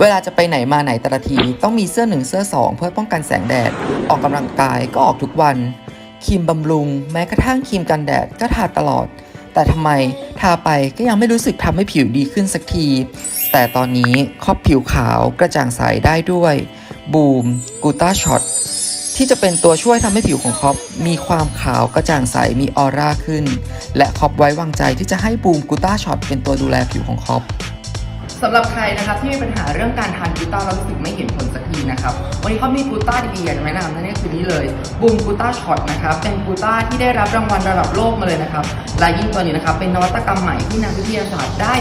เวลาจะไปไหนมาไหนแต่ละที ต้องมีเสื้อหนึ่งเสื้อสองเพื่อป้องกันแสงแดด ออกกำลังกายก็ออกทุกวันครีมบำรุง แม้กระทั่งครีมกันแดดก็ทาตลอด แต่ทำไมทาไปก็ยังไม่รู้สึกทำให้ผิวดีขึ้นสักที แต่ตอนนี้ครอบผิวขาวกระจ่างใสได้ด้วยบูมกูต้าช็อตที่จะเป็นตัวช่วยทำให้ผิวของคอปมีความขาวกระจ่างใสมีออร่าขึ้น และคอปไว้วางใจที่จะให้บูมกูต้าช็อตเป็นตัวดูแลผิวของคอป สำหรับใครนะครับที่มีปัญหาเรื่องการทานกูต้าแล้วรู้สึกไม่เห็นผลสักทีนะครับ วันนี้เขามีกูต้าดีๆอยากจะแนะนำนั่นก็คือนี่เลยบูมกูต้าช็อตนะครับ เป็นกูต้าที่ได้รับรางวัลระดับโลกมาเลยนะครับและยิ่งตัวนี้นะครับเป็นนวัตกรรมใหม่ที่นักวิทยาศาสตร์ได้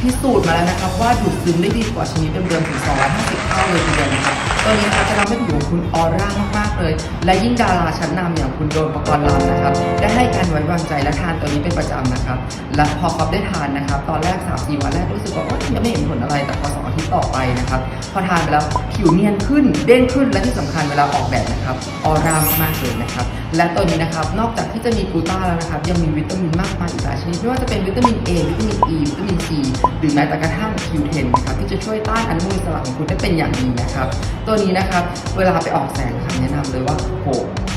พิสูจน์มาแล้วนะครับ ว่าดูดซึมได้ดีกว่าชนิดเดิมๆถึง 250 เท่าเลยทีเดียว ความเป็นอยู่คุณออร่ามากๆเลย และยิ่งดาราชั้นนำอย่างคุณโดมปกรณ์ลำนะครับ ได้ให้การไว้วางใจและทานตัวนี้เป็นประจำนะครับ และพอครอบได้ทานนะครับ ตอนแรก3-4วันแรกรู้สึกว่าโอ๊ยยังไม่เห็นผลอะไรแต่พอสองาทิตย์ต่อไปนะครับ พอทานไปแล้วผิวเนียนขึ้นเด้งขึ้นและที่สำคัญเวลาออกแบบนะครับออร่ามากเลยนะครับ และตัวนี้นะครับนอกจากที่จะมีกูต้าแล้วนะครับ ยังมีวิตามินมากมายอีกหลายชนิดไม่ว่าจะเป็นวิตามิน A วิตามิน E วิตามิน C หรือแม้แต่กระทั่ง Q10 นะครับที่จะช่วยต้านอนุมูลอิสระของคุณได้เป็นอย่างดีนะครับ ตัวนี้นะครับเวลาไปออกแสงครับแนะนำเลยว่าโห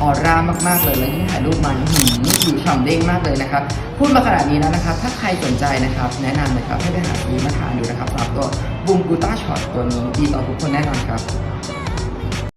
ออร่ามากๆเลยแล้วยิ่งถ่ายรูปมันหืมผิวฉ่ำเด้งมากเลยนะครับ พูดมาขนาดนี้แล้วนะครับ ถ้าใครสนใจนะครับ แนะนำเลยครับให้ไปหาซื้อมาทานดูนะครับสำหรับตัวบูมกูต้าช็อตตัวนี้ดีต่อทุกคนแน่นอนครับ